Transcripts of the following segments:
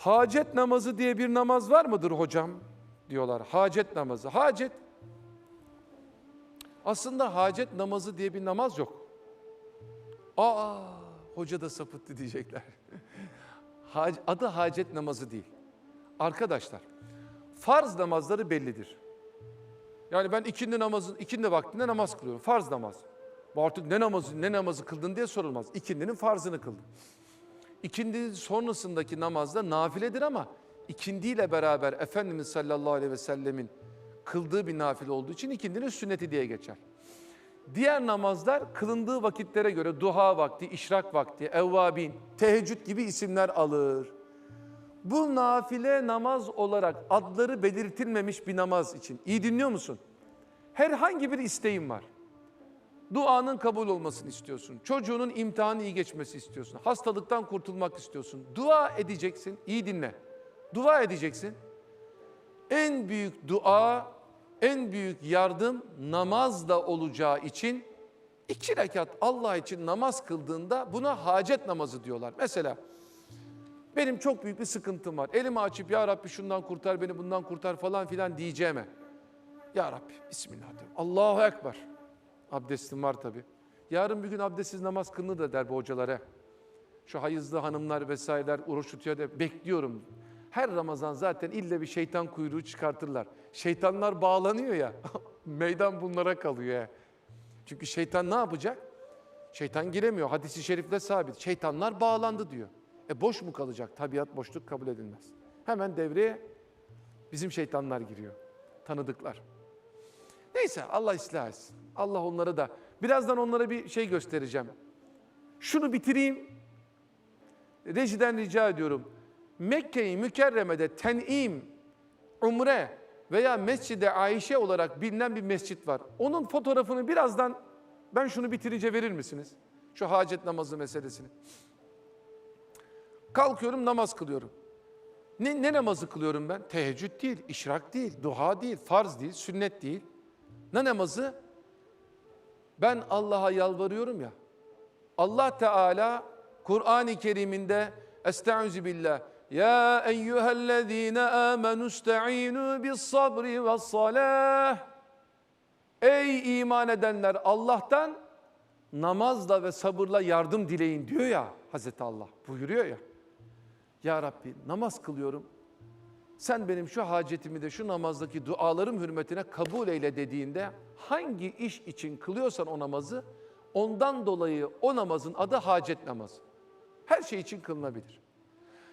Hacet namazı diye bir namaz var mıdır hocam? Diyorlar. Hacet namazı. Hacet aslında hacet namazı diye bir namaz yok. Aa, hoca da sapıttı diyecekler. Adı hacet namazı değil. Arkadaşlar, farz namazları bellidir. Yani ben ikindi namazın ikindi vaktinde namaz kılıyorum. Farz namaz. Bu artık ne namazı ne namazı kıldın diye sorulmaz. İkindinin farzını kıldım. İkindi sonrasındaki namazda nafiledir ama ikindiyle beraber Efendimiz sallallahu aleyhi ve sellemin kıldığı bir nafile olduğu için ikindinin sünneti diye geçer. Diğer namazlar kılındığı vakitlere göre duha vakti, işrak vakti, evvabin, teheccüd gibi isimler alır. Bu nafile namaz olarak adları belirtilmemiş bir namaz için. İyi dinliyor musun? Herhangi bir isteğin var. Duanın kabul olmasını istiyorsun. Çocuğunun imtihanı iyi geçmesi istiyorsun. Hastalıktan kurtulmak istiyorsun. Dua edeceksin. İyi dinle. Dua edeceksin. En büyük dua, en büyük yardım namazla olacağı için iki rekat Allah için namaz kıldığında buna hacet namazı diyorlar. Mesela benim çok büyük bir sıkıntım var. Elimi açıp ya Rabbi şundan kurtar beni bundan kurtar falan filan diyeceğime. Ya Rabbi Bismillah diyorum. Allahu Ekber. Abdestim var tabi. Yarın bir gün abdestsiz namaz kılınır da der bu hocalara. Şu hayızlı hanımlar vesaireler oruç tutuyor da bekliyorum. Her Ramazan zaten ille bir şeytan kuyruğu çıkartırlar. Şeytanlar bağlanıyor ya. Meydan bunlara kalıyor ya. Çünkü şeytan ne yapacak? Şeytan giremiyor. Hadisi şerifle sabit. Şeytanlar bağlandı diyor. E boş mu kalacak? Tabiat boşluk kabul edilmez. Hemen devreye bizim şeytanlar giriyor. Tanıdıklar. Neyse Allah ıslah etsin. Allah onları da birazdan onlara bir şey göstereceğim. Şunu bitireyim. Rejiden rica ediyorum. Mekke-i Mükerreme'de ten'im, umre veya Mescid-i Ayşe olarak bilinen bir mescit var. Onun fotoğrafını birazdan ben şunu bitirince verir misiniz? Şu hacet namazı meselesini. Kalkıyorum namaz kılıyorum. Ne, ne namazı kılıyorum ben? Teheccüd değil, işrak değil, duha değil, farz değil, sünnet değil. Ne namazı? Ben Allah'a yalvarıyorum ya. Allah Teala Kur'an-ı Kerim'inde Estaizu billah Ya eyyühellezine amenu ista'inu bis sabri ve salah Ey iman edenler Allah'tan namazla ve sabırla yardım dileyin diyor ya Hazreti Allah buyuruyor ya. Ya Rabbi namaz kılıyorum. Sen benim şu hacetimi de şu namazdaki dualarım hürmetine kabul eyle dediğinde hangi iş için kılıyorsan o namazı ondan dolayı o namazın adı hacet namazı. Her şey için kılınabilir.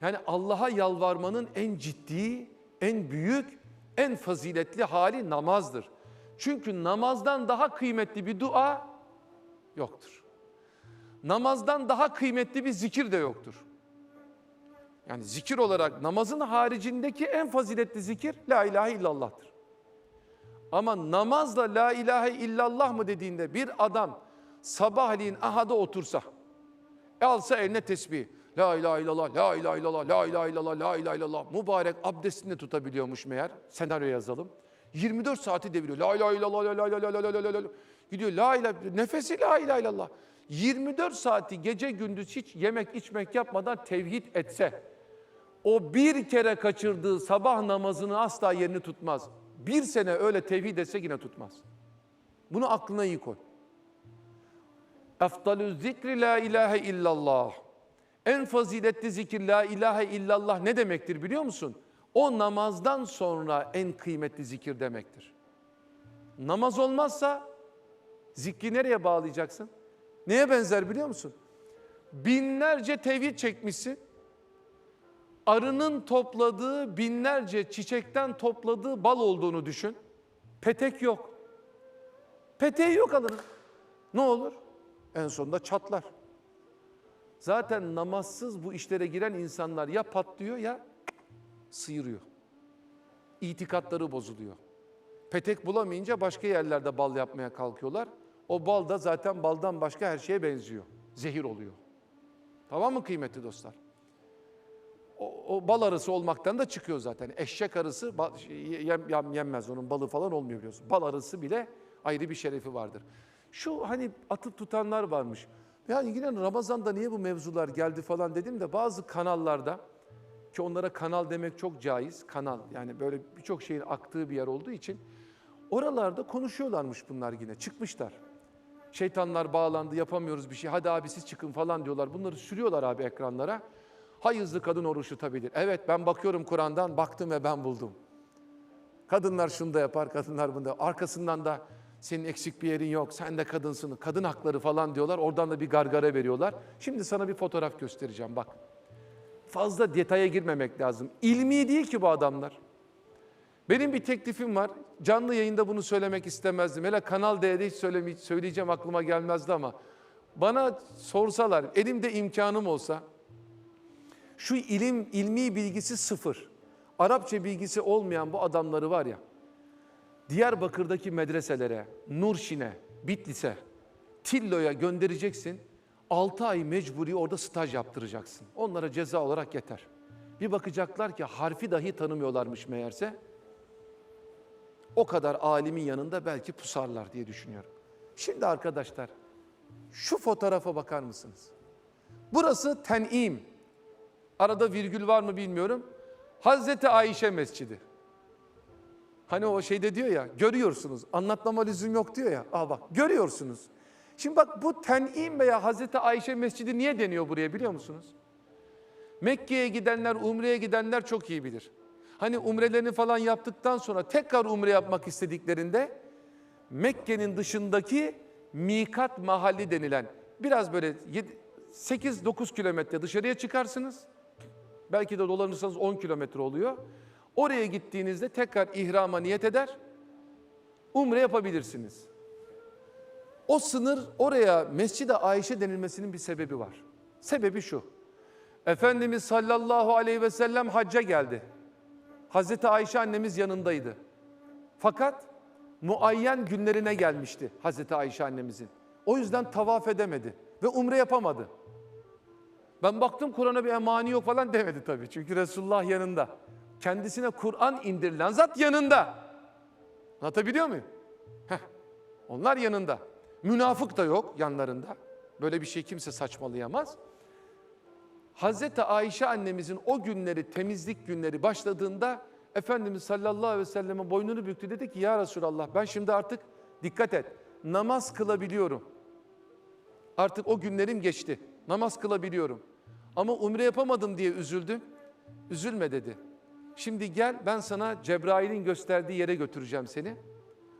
Yani Allah'a yalvarmanın en ciddi, en büyük, en faziletli hali namazdır. Çünkü namazdan daha kıymetli bir dua yoktur. Namazdan daha kıymetli bir zikir de yoktur. Yani zikir olarak namazın haricindeki en faziletli zikir la ilahe illallah'tır. Ama namazla la ilahe illallah mı dediğinde bir adam sabahleyin ahada otursa, e alsa eline tesbih, la ilahe illallah, la ilahe illallah, la ilahe illallah, la ilahe illallah, mübarek abdestini de tutabiliyormuş meğer, senaryo yazalım. 24 saati deviriyor, la ilahe illallah, la ilahe illallah, la ilahe illallah, gidiyor la ilahe, nefesi la ilahe illallah. 24 saati gece gündüz hiç yemek içmek yapmadan tevhid etse, o bir kere kaçırdığı sabah namazını asla yerini tutmaz. Bir sene öyle tevhid etse yine tutmaz. Bunu aklına iyi koy. Efdalü zikri la ilahe illallah. En faziletli zikir la ilahe illallah ne demektir biliyor musun? O namazdan sonra en kıymetli zikir demektir. Namaz olmazsa zikri nereye bağlayacaksın? Neye benzer biliyor musun? Binlerce tevhid çekmişsin. Arının topladığı binlerce çiçekten topladığı bal olduğunu düşün. Petek yok. Peteği yok arının. Ne olur? En sonunda çatlar. Zaten namazsız bu işlere giren insanlar ya patlıyor ya sıyırıyor. İtikatları bozuluyor. Petek bulamayınca başka yerlerde bal yapmaya kalkıyorlar. O bal da zaten baldan başka her şeye benziyor. Zehir oluyor. Tamam mı kıymetli dostlar? O, bal arısı olmaktan da çıkıyor zaten. Eşek arısı ba- şey, yem, yem- yenmez onun balı falan olmuyor biliyorsun. Bal arısı bile ayrı bir şerefi vardır. Şu hani atıp tutanlar varmış. Yani yine Ramazan'da niye bu mevzular geldi falan dedim de bazı kanallarda ki onlara kanal demek çok caiz. Kanal yani böyle birçok şeyin aktığı bir yer olduğu için oralarda konuşuyorlarmış bunlar yine. Çıkmışlar. Şeytanlar bağlandı yapamıyoruz bir şey. Hadi abi siz çıkın falan diyorlar. Bunları sürüyorlar abi ekranlara. Hay hızlı kadın oruç tutabilir. Evet ben bakıyorum Kur'an'dan baktım ve ben buldum. Kadınlar şunu da yapar, kadınlar bunu da. Arkasından da senin eksik bir yerin yok, sen de kadınsın, kadın hakları falan diyorlar. Oradan da bir gargara veriyorlar. Şimdi sana bir fotoğraf göstereceğim bak. Fazla detaya girmemek lazım. İlmi değil ki bu adamlar. Benim bir teklifim var. Canlı yayında bunu söylemek istemezdim. Hele Kanal D'de hiç söyleyeceğim aklıma gelmezdi ama bana sorsalar, elimde imkanım olsa şu ilim, ilmi bilgisi sıfır. Arapça bilgisi olmayan bu adamları var ya, Diyarbakır'daki medreselere, Nurşin'e, Bitlis'e, Tillo'ya göndereceksin. 6 ay mecburi orada staj yaptıracaksın. Onlara ceza olarak yeter. Bir bakacaklar ki harfi dahi tanımıyorlarmış meğerse. O kadar alimin yanında belki pusarlar diye düşünüyorum. Şimdi arkadaşlar şu fotoğrafa bakar mısınız? Burası Ten'im. Arada virgül var mı bilmiyorum. Hazreti Ayşe Mescidi. Hani o şeyde diyor ya, görüyorsunuz. Anlatmama lüzum yok diyor ya. Aa bak, görüyorsunuz. Şimdi bak bu Ten'im veya Hazreti Ayşe Mescidi niye deniyor buraya biliyor musunuz? Mekke'ye gidenler, Umre'ye gidenler çok iyi bilir. Hani umrelerini falan yaptıktan sonra tekrar umre yapmak istediklerinde Mekke'nin dışındaki mikat mahalli denilen biraz böyle 8-9 kilometre dışarıya çıkarsınız. Belki de dolanırsanız 10 kilometre oluyor. Oraya gittiğinizde tekrar ihrama niyet eder. Umre yapabilirsiniz. O sınır oraya Mescid-i Ayşe denilmesinin bir sebebi var. Sebebi şu. Efendimiz sallallahu aleyhi ve sellem hacca geldi. Hazreti Ayşe annemiz yanındaydı. Fakat muayyen günlerine gelmişti Hazreti Ayşe annemizin. O yüzden tavaf edemedi ve umre yapamadı. Ben baktım Kur'an'a bir emani yok falan demedi tabii. Çünkü Resulullah yanında. Kendisine Kur'an indirilen zat yanında. Anlatabiliyor muyum? Heh. Onlar yanında. Münafık da yok yanlarında. Böyle bir şey kimse saçmalayamaz. Hazreti Ayşe annemizin o günleri, temizlik günleri başladığında Efendimiz sallallahu aleyhi ve selleme boynunu büktü. Dedi ki ya Resulallah ben şimdi artık dikkat et namaz kılabiliyorum. Artık o günlerim geçti. Namaz kılabiliyorum. Ama umre yapamadım diye üzüldüm. Üzülme dedi. Şimdi gel ben sana Cebrail'in gösterdiği yere götüreceğim seni.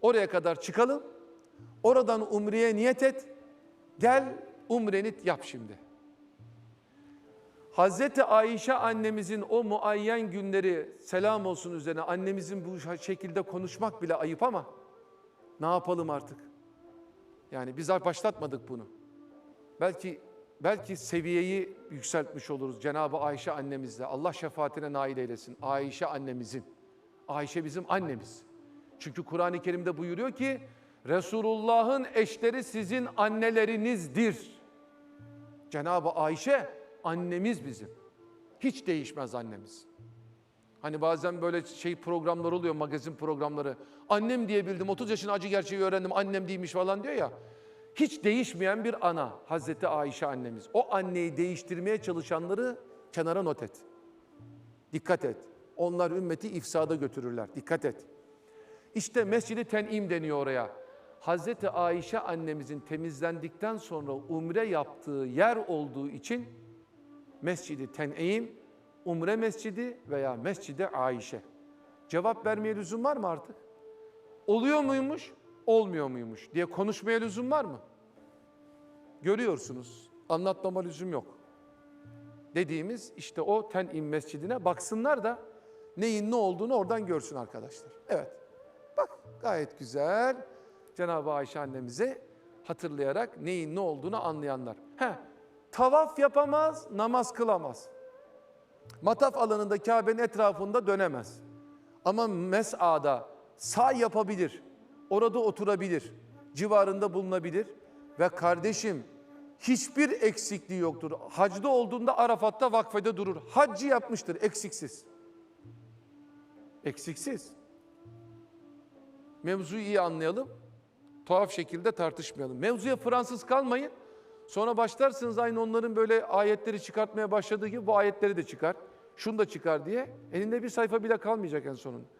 Oraya kadar çıkalım. Oradan umreye niyet et. Gel umreni yap şimdi. Hazreti Ayşe annemizin o muayyen günleri selam olsun üzerine annemizin bu şekilde konuşmak bile ayıp ama ne yapalım artık? Yani biz başlatmadık bunu. Belki belki seviyeyi yükseltmiş oluruz Cenab-ı Ayşe annemizle. Allah şefaatine nail eylesin. Ayşe annemizin. Ayşe bizim annemiz. Çünkü Kur'an-ı Kerim'de buyuruyor ki Resulullah'ın eşleri sizin annelerinizdir. Cenab-ı Ayşe annemiz bizim. Hiç değişmez annemiz. Hani bazen böyle şey programlar oluyor, magazin programları. Annem diyebildim, 30 yaşında acı gerçeği öğrendim, annem değilmiş falan diyor ya. Hiç değişmeyen bir ana, Hazreti Ayşe annemiz. O anneyi değiştirmeye çalışanları kenara not et. Dikkat et. Onlar ümmeti ifsada götürürler. Dikkat et. İşte Mescid-i Ten'im deniyor oraya. Hazreti Ayşe annemizin temizlendikten sonra umre yaptığı yer olduğu için Mescid-i Ten'im, Umre Mescidi veya Mescid-i Ayşe. Cevap vermeye lüzum var mı artık? Oluyor muymuş, olmuyor muymuş diye konuşmaya lüzum var mı? Görüyorsunuz, anlatmama lüzum yok. Dediğimiz işte o Ten'im Mescidine baksınlar da neyin ne olduğunu oradan görsün arkadaşlar. Evet, bak gayet güzel Cenab-ı Ayşe annemize hatırlayarak neyin ne olduğunu anlayanlar. Heh, tavaf yapamaz, namaz kılamaz. Mataf alanında Kabe'nin etrafında dönemez. Ama mes'ada sağ yapabilir. Orada oturabilir. Civarında bulunabilir. Ve kardeşim hiçbir eksikliği yoktur. Hacda olduğunda Arafat'ta vakfede durur. Haccı yapmıştır eksiksiz. Eksiksiz. Mevzuyu iyi anlayalım. Tuhaf şekilde tartışmayalım. Mevzuya Fransız kalmayın. Sonra başlarsınız aynı onların böyle ayetleri çıkartmaya başladığı gibi bu ayetleri de çıkar. şunu da çıkar diye elinde bir sayfa bile kalmayacak en sonunda.